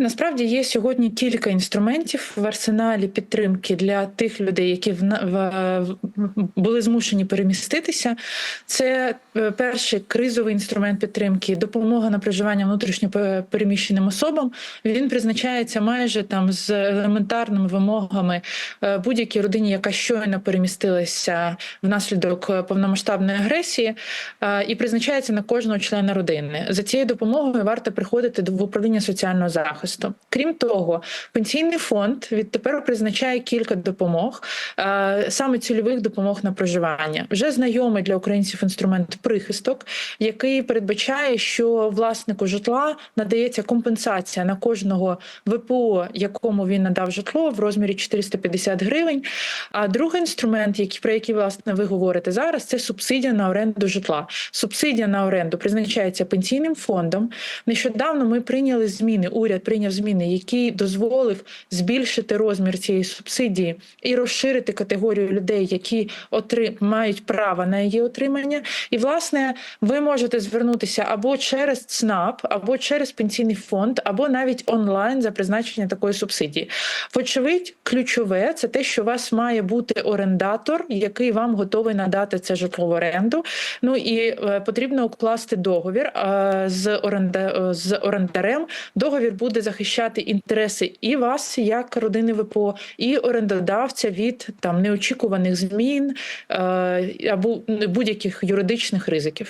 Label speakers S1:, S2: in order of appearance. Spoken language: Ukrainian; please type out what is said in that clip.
S1: Насправді є сьогодні кілька інструментів в арсеналі підтримки для тих людей, які в, в, були змушені переміститися. Це е, перший кризовий інструмент підтримки, допомога на проживання внутрішньо переміщеним особам. Він призначається майже там з елементарними вимогами е, будь-якій родині, яка щойно перемістилася внаслідок е, повномасштабної агресії, і призначається на кожного члена родини. За цією допомогою варто приходити до управління соціального захисту. Крім того, пенсійний фонд відтепер призначає кілька допомог, е, саме цільових допомог на проживання. Вже знайомий для українців інструмент прихисток, який передбачає, що власнику житла надається компенсація на кожного ВПО, якому він надав житло в розмірі 450 гривень. А другий інструмент, який про який власне ви говорите зараз, це субсидія на оренду житла. Субсидія на оренду призначається пенсійним фондом. Нещодавно ми прийняли зміни. Уряд прийняв зміни, які дозволив збільшити розмір цієї субсидії і розширити категорію людей, які отри... мають право на її отримання. І власне ви можете звернутися або через ЦНАП, або через пенсійний фонд, або навіть онлайн за призначення такої субсидії. Вочевидь, ключове це те, що у вас має бути орендатор, який вам готовий надати це житло в оренду. Ну і е, потрібно укласти договір е, з оренда з орендарем. Договір буде захищати інтереси і вас, як родини ВПО, і орендодавця від там неочікуваних змін е, або будь-яких юридичних ризиків.